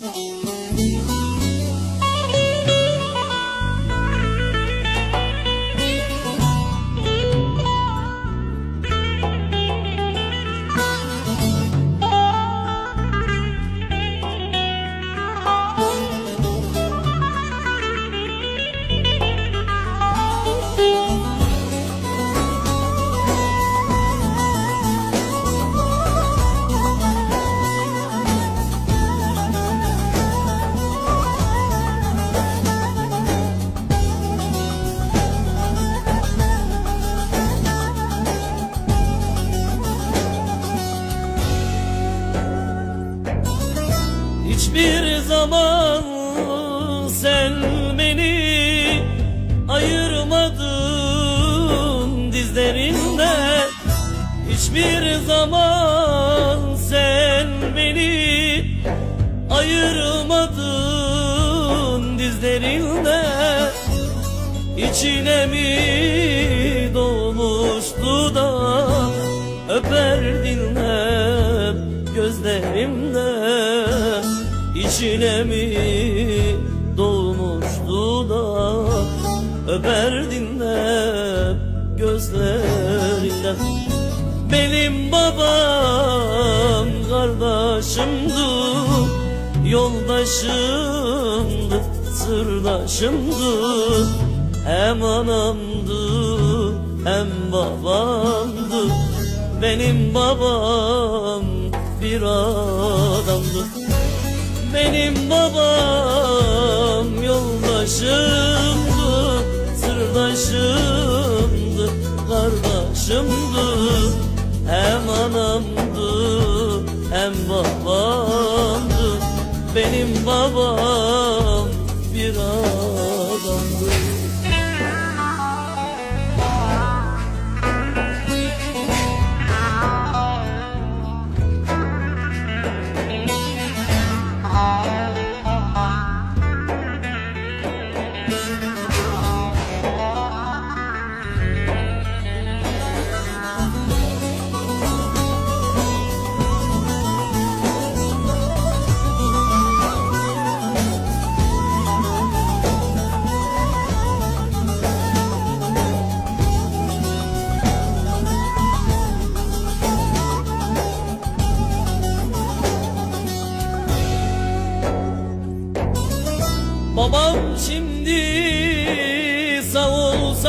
Hiçbir zaman sen beni ayırmadın dizlerinden Hiçbir zaman sen beni ayırmadın dizlerinden İçine mi İçine mi dolmuştu da? Öperdin hep gözlerimde Benim babam kardeşimdi Yoldaşımdı, sırdaşımdı. Hem anamdı hem babamdı. Benim babam bir adamdı Benim babam yoldaşımdı Sırdaşımdı, kardeşimdi. Hem anamdı hem babamdı. Benim babam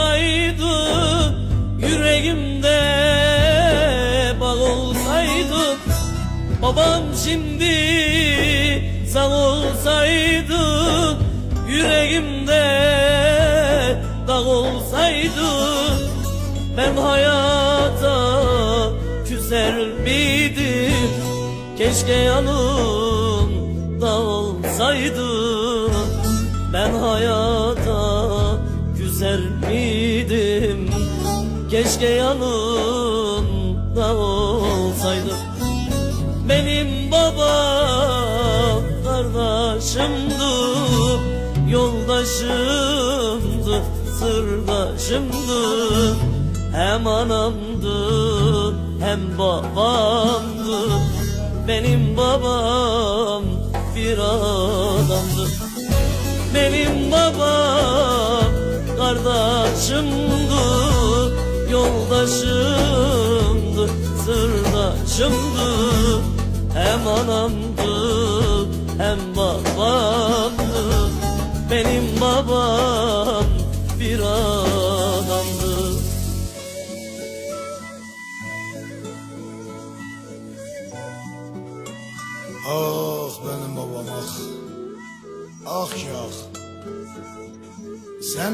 olsaydı Yüreğimde bağ olsaydı Babam şimdi sağ olsaydı Yüreğimde dağ olsaydı Ben hayata küser miydim? Keşke yanımda olsaydı Ben hayata küser miydim? Keşke yanımda olsaydı Benim babam kardeşimdi Yoldaşımdı, sırdaşımdı. Hem anamdı hem babamdı. Benim babam bir adamdı. Benim babam kardeşimdi Yoldaşımdı, sırdaşımdı Hem anamdı hem babamdı. Benim babam bir adamdı Sen,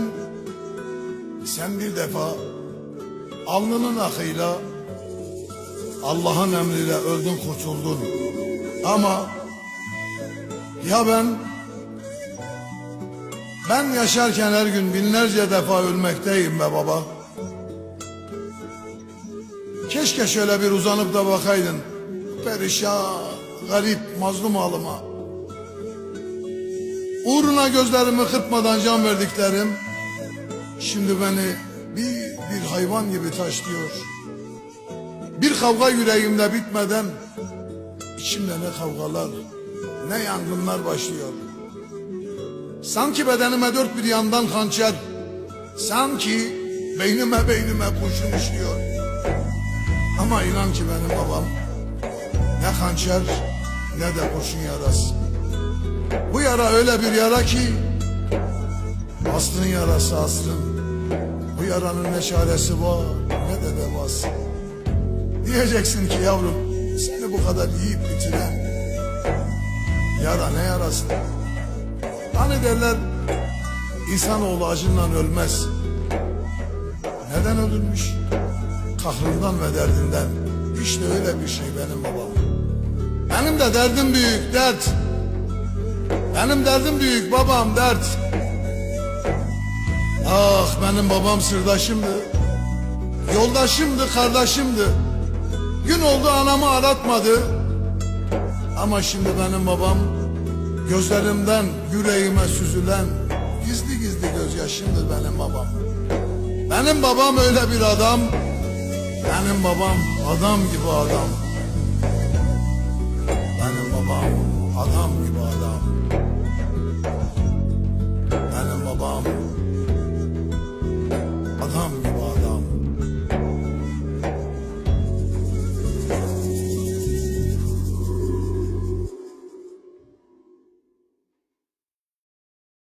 sen bir defa alnının akıyla Allah'ın emriyle öldün kurtuldun. Ama ya ben ben yaşarken her gün binlerce defa ölmekteyim be baba. Keşke şöyle bir uzanıp da bakaydın. Perişan, garip, mazlum halıma. Uğruna gözlerimi kırpmadan can verdiklerim şimdi beni bir bir hayvan gibi taşlıyor. Bir kavga yüreğimde bitmeden içimde ne kavgalar ne yangınlar başlıyor. Sanki bedenime dört bir yandan hançer, sanki beynime beynime kurşun işliyor. Ama inan ki benim babam ne hançer ne de kurşun yarası. Bu yara öyle bir yara ki Aslının yarası aslın Bu yaranın ne çaresi var ne de devası. Diyeceksin ki yavrum Seni bu kadar yiyip bitiren Yara ne yarası? Hani derler İnsanoğlu acından ölmez. Neden ölürmüş? Kahrından ve derdinden. İşte öyle bir şey benim babam. Benim de derdim büyük dert benim derdim büyük babam dert. Ah benim babam sırdaşımdı. Yoldaşımdı kardeşimdi. Gün oldu anamı aratmadı. Ama şimdi benim babam Gözlerimden yüreğime süzülen Gizli gizli gözyaşımdır benim babam. Benim babam öyle bir adam Benim babam adam gibi adam. Benim babam adam gibi adam Adam